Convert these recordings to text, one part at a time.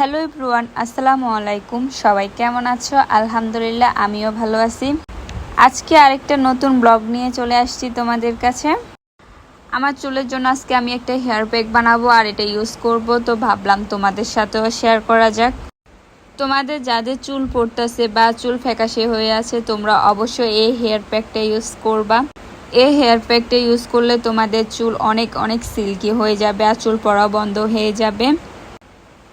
Hello ইব্রুয়ান আসসালামু আলাইকুম। সবাই কেমন আছো? আলহামদুলিল্লাহ, আমিও ভালো আছি। আজকে আরেকটা নতুন ব্লগ নিয়ে চলে আসছি তোমাদের কাছে। আমার চুলের জন্য আজকে আমি একটা হেয়ার প্যাক বানাবো আর এটা ইউজ করব, তো ভাবলাম তোমাদের সাথেও শেয়ার করা যাক। তোমাদের যাদের চুল পড়তেছে বা চুল ফ্যাকাশে হয়ে আছে, তোমরা অবশ্যই এই হেয়ার প্যাকটা ইউজ করবা। এই হেয়ার প্যাকটা ইউজ করলে তোমাদের চুল অনেক অনেক সিল্কি হয়ে যাবে আর চুল পড়া বন্ধ হয়ে যাবে।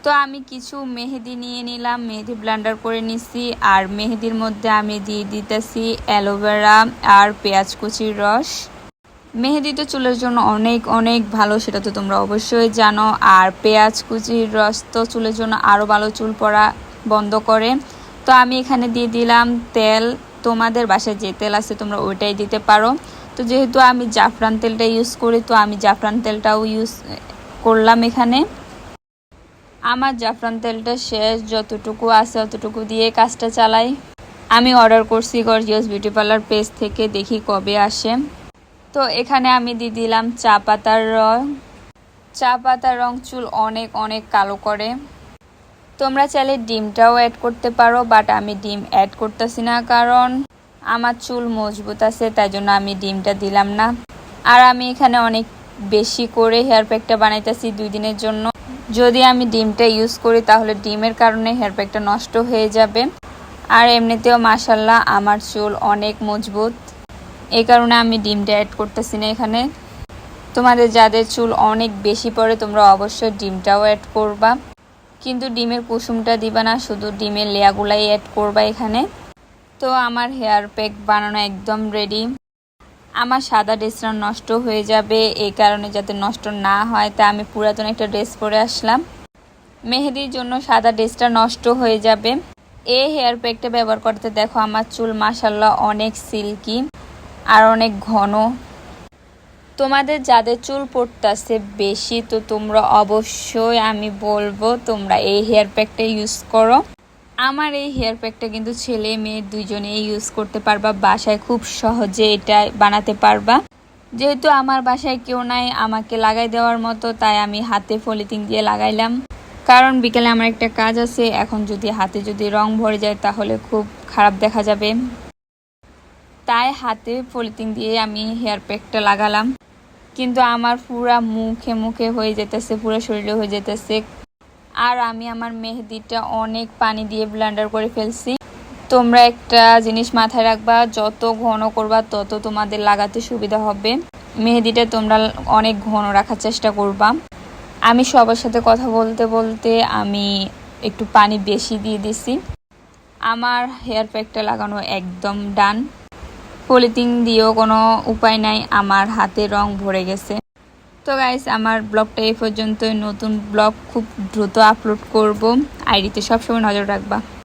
তো আমি কিছু মেহেদি নিয়ে নিলাম, মেহেদি ব্লান্ডার করে নিছি, আর মেহেদির মধ্যে আমি দিয়ে দিতেছি অ্যালোভেরা আর পেঁয়াজ কুচির রস। মেহেদি তো চুলের জন্য অনেক অনেক ভালো, সেটা তো তোমরা অবশ্যই জানো। আর পেঁয়াজ কুচির রস তো চুলের জন্য আরও ভালো, চুল পড়া বন্ধ করে। তো আমি এখানে দিয়ে দিলাম তেল। তোমাদের বাসায় যে তেল আছে তোমরা ওইটাই দিতে পারো। তো যেহেতু আমি জাফরান তেলটা ইউজ করি, তো আমি জাফরান তেলটাও ইউজ করলাম এখানে। আমার জাফরান তেলটা শেষ, যতটুকু আছে অতটুকু দিয়ে কাজটা চালাই। আমি অর্ডার করছি গর্জিয়াস বিউটি পার্লার পেজ থেকে, দেখি কবে আসে। তো এখানে আমি দিয়ে দিলাম চা পাতার রং। চা পাতার রং চুল অনেক অনেক কালো করে। তোমরা চাইলে ডিমটাও অ্যাড করতে পারো বাট আমি ডিম অ্যাড করতেছি না কারণ আমার চুল মজবুত আছে, তাই জন্য আমি ডিমটা দিলাম না। আর আমি এখানে অনেক বেশি করে হেয়ার প্যাকটা বানাইতেছি দুই দিনের জন্য। যদি আমি ডিমটা ইউজ করি, তাহলে ডিমের কারণে হেয়ার প্যাকটা নষ্ট হয়ে যাবে। আর এমনিতেও মাসাল্লাহ আমার চুল অনেক মজবুত। এই কারণে আমি ডিমটা অ্যাড করতেছি না এখানে। তোমাদের যাদের চুল অনেক বেশি পড়ে, তোমরা অবশ্যই ডিমটাও অ্যাড করবা। কিন্তু ডিমের কুসুমটা দিবা না, শুধু ডিমের লেয়াগুলাই অ্যাড করবা এখানে। তো আমার হেয়ার প্যাক বানানো একদম রেডি আমার সাদা ড্রেসটা নষ্ট হয়ে যাবে, এই কারণে যাতে নষ্ট না হয়, তা আমি পুরাতন একটা ড্রেস পরে আসলাম। মেহেদির জন্য সাদা ড্রেসটা নষ্ট হয়ে যাবে। এই হেয়ার প্যাকটা ব্যবহার করতে দেখো, আমার চুল মাসাল্লাহ অনেক সিল্কি আর অনেক ঘন। তোমাদের যাদের চুল পড়তেছে বেশি, তো তোমরা অবশ্যই আমি বলব তোমরা এই হেয়ার প্যাকটা ইউজ করো। আমার এই হেয়ার প্যাকটা কিন্তু ছেলে, মেয়ে দুইজনেই ইউজ করতে পারবা। বাসায় খুব সহজে এটা বানাতে পারবা। যেহেতু আমার বাসায় কেউ নাই, আমাকে লাগাই দেওয়ার মতো, তাই আমি হাতে ফলিতিং দিয়ে লাগাইলাম। কারণ বিকেলে আমার একটা কাজ আছে, এখন যদি হাতে যদি রং ভরে যায়, তাহলে খুব খারাপ দেখা যাবে। তাই হাতে ফলিতিং দিয়ে আমি হেয়ার প্যাকটা লাগালাম। কিন্তু আমার পুরা মুখে মুখে হয়ে যেতেছে, পুরো শরীরে হয়ে যেতেছে। আর আমি আমার মেহেদিটা অনেক পানি দিয়ে ব্লেন্ডার করে ফেলছি। তোমরা একটা জিনিস মাথায় রাখবা, যত ঘন করবা তত তোমাদের লাগাতে সুবিধা হবে। মেহেদিটা তোমরা অনেক ঘন রাখার চেষ্টা করবা। আমি সবার সাথে কথা বলতে বলতে আমি একটু পানি বেশি দিয়ে দিছি। আমার হেয়ার প্যাকটা লাগানো একদম ডান। পলিথিন দিয়েও কোনো উপায় নাই, আমার হাতে রং ভরে গেছে। তো গাইস আমার ব্লগটা এই পর্যন্তই। নতুন ব্লগ খুব দ্রুত আপলোড করব। আইডিতে সবসময় নজর রাখবা।